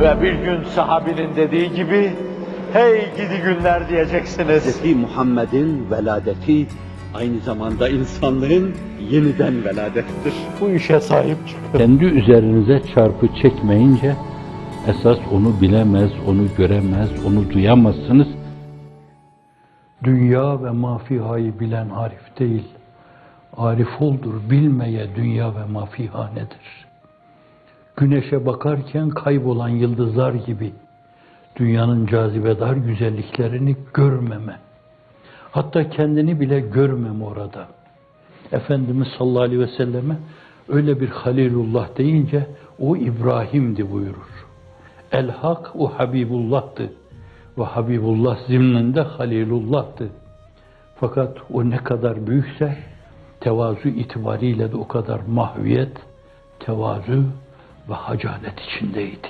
Ve bir gün sahabinin dediği gibi, hey gidi günler diyeceksiniz. Hz. Muhammed'in veladeti aynı zamanda insanlığın yeniden veladettir. Bu işe sahip çıkın. Kendi üzerinize çarpı çekmeyince esas onu bilemez, onu göremez, onu duyamazsınız. Dünya ve mafihayı bilen arif değil. Arif oldur, bilmeye dünya ve mafiha nedir? Güneşe bakarken kaybolan yıldızlar gibi dünyanın cazibedar güzelliklerini görmeme. Hatta kendini bile görmem orada. Efendimiz sallallahu aleyhi ve selleme öyle bir Halilullah deyince o İbrahim'di buyurur. El Hak o Habibullah'tı. Ve Habibullah zimninde Halilullah'tı. Fakat o ne kadar büyükse tevazu itibariyle de o kadar mahviyet, tevazu ve hacalet içindeydi.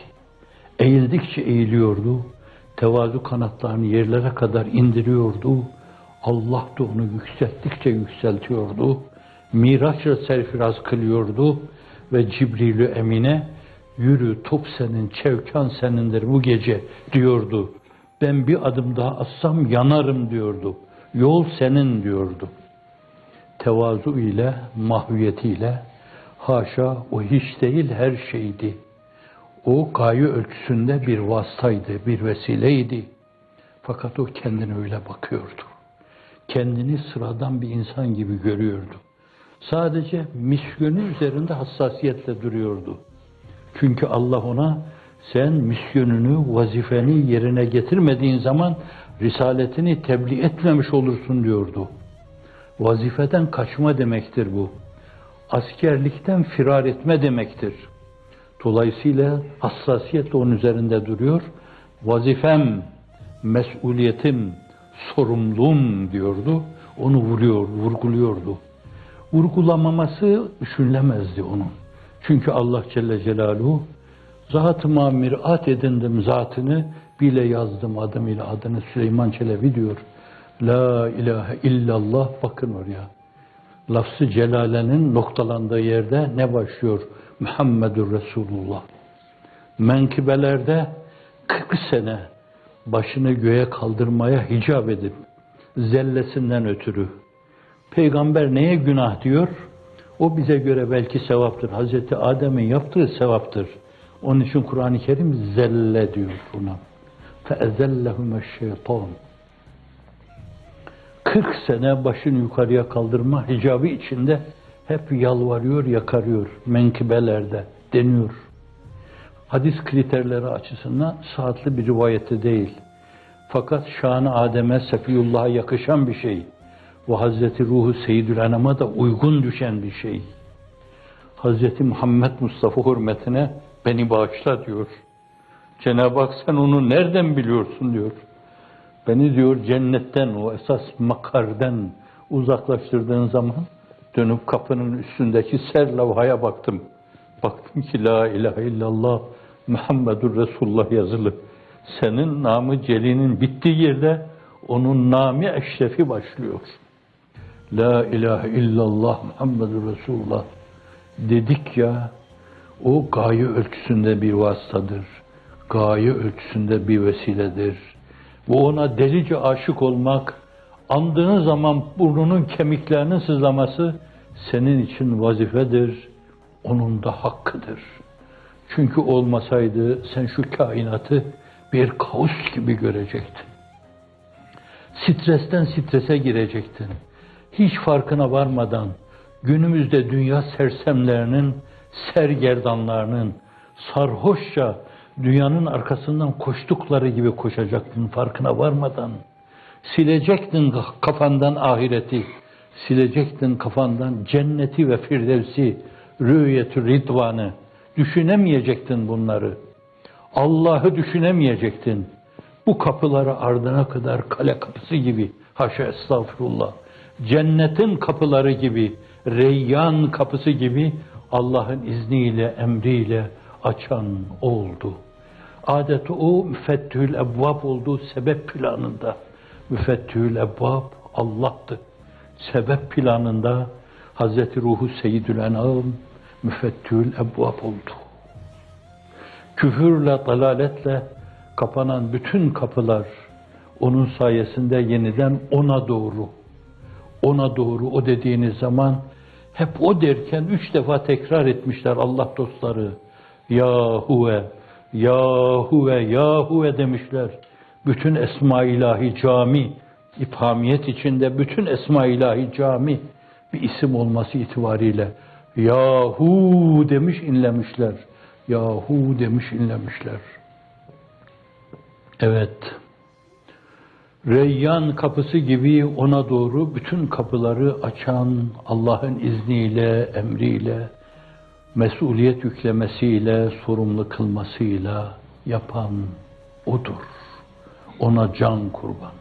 Eğildikçe eğiliyordu, tevazu kanatlarını yerlere kadar indiriyordu. Allah da onu yükselttikçe yükseltiyordu. Miraçla serfiraz kılıyordu ve Cibrilü Emine yürü top senin, çevkan senindir bu gece diyordu. Ben bir adım daha atsam yanarım diyordu. Yol senin diyordu. Tevazu ile, mahviyetiyle haşa o hiç değil her şeydi. O gaye ölçüsünde bir vasıtaydı, bir vesileydi. Fakat o kendine öyle bakıyordu. Kendini sıradan bir insan gibi görüyordu. Sadece misyonu üzerinde hassasiyetle duruyordu. Çünkü Allah ona sen misyonunu, vazifeni yerine getirmediğin zaman risaletini tebliğ etmemiş olursun diyordu. Vazifeden kaçma demektir bu. Askerlikten firar etme demektir. Dolayısıyla hassasiyetle onun üzerinde duruyor. Vazifem, mesuliyetim, sorumluluğum diyordu. Onu vuruyor, vurguluyordu. Vurgulamaması düşünülemezdi onun. Çünkü Allah Celle Celaluhu zatıma mirat edindim zatını bile yazdım adımıyla adını Süleyman Çelebi diyor. La ilahe illallah bakın oraya Lafzı celalenin noktalandığı yerde ne başlıyor? Muhammedur Resulullah. Menkibelerde 40 sene başını göğe kaldırmaya hicap edip zellesinden ötürü peygamber neye günah diyor? O bize göre belki sevaptır. Hazreti Adem'in yaptığı sevaptır. Onun için Kur'an-ı Kerim zelle diyor buna. فَاَذَلَّهُمَ الشَّيْطَانِ 40 sene başını yukarıya kaldırma hicabı içinde hep yalvarıyor, yakarıyor menkibelerde deniyor. Hadis kriterleri açısından saatli bir rivayette değil. Fakat şanı Adem'e, Sefiyullah'a yakışan bir şey. Bu Hazreti Ruhu Seyyidül Enam'a da uygun düşen bir şey. Hazreti Muhammed Mustafa hürmetine beni bağışla diyor. Cenab-ı Hak sen onu nereden biliyorsun diyor. Beni diyor cennetten, o esas makarden uzaklaştırdığın zaman dönüp kapının üstündeki ser levhaya baktım. Baktım ki la ilahe illallah Muhammedur Resulullah yazılı. Senin namı celinin bittiği yerde onun nami eşrefi başlıyor. La ilahe illallah Muhammedur Resulullah dedik ya o gaye ölçüsünde bir vasıtadır. Gaye ölçüsünde bir vesiledir. Bu ona delice aşık olmak, andığın zaman burnunun kemiklerinin sızlaması senin için vazifedir, onun da hakkıdır. Çünkü olmasaydı sen şu kainatı bir kaos gibi görecektin. Stresten strese girecektin. Hiç farkına varmadan günümüzde dünya sersemlerinin, sergerdanlarının sarhoşça dünyanın arkasından koştukları gibi koşacaktın farkına varmadan. Silecektin kafandan ahireti, silecektin kafandan cenneti ve firdevsi, rüyetü ridvanı. Düşünemeyecektin bunları. Allah'ı düşünemeyecektin. Bu kapıları ardına kadar kale kapısı gibi, haşa estağfurullah, cennetin kapıları gibi, reyyan kapısı gibi Allah'ın izniyle, emriyle açan oldu. Adeti o müfettihül ebvab olduğu sebep planında. Müfettihül ebvab Allah'tı. Sebep planında Hazreti Ruhu Seyyidül Enam müfettihül ebvab oldu. küfürle, dalaletle kapanan bütün kapılar onun sayesinde yeniden ona doğru, ona doğru o dediğiniz zaman hep o derken üç defa tekrar etmişler Allah dostları. Yahuve, Yahuve, Yahuve demişler. Bütün Esma ilahi cami, İphamiyet içinde bütün Esma ilahi cami bir isim olması itibariyle Yahu demiş inlemişler. Yahu demiş inlemişler. Evet. Reyyan kapısı gibi ona doğru bütün kapıları açan Allah'ın izniyle, emriyle, mesuliyet yüklemesiyle, sorumlu kılmasıyla yapan odur. Ona can kurban.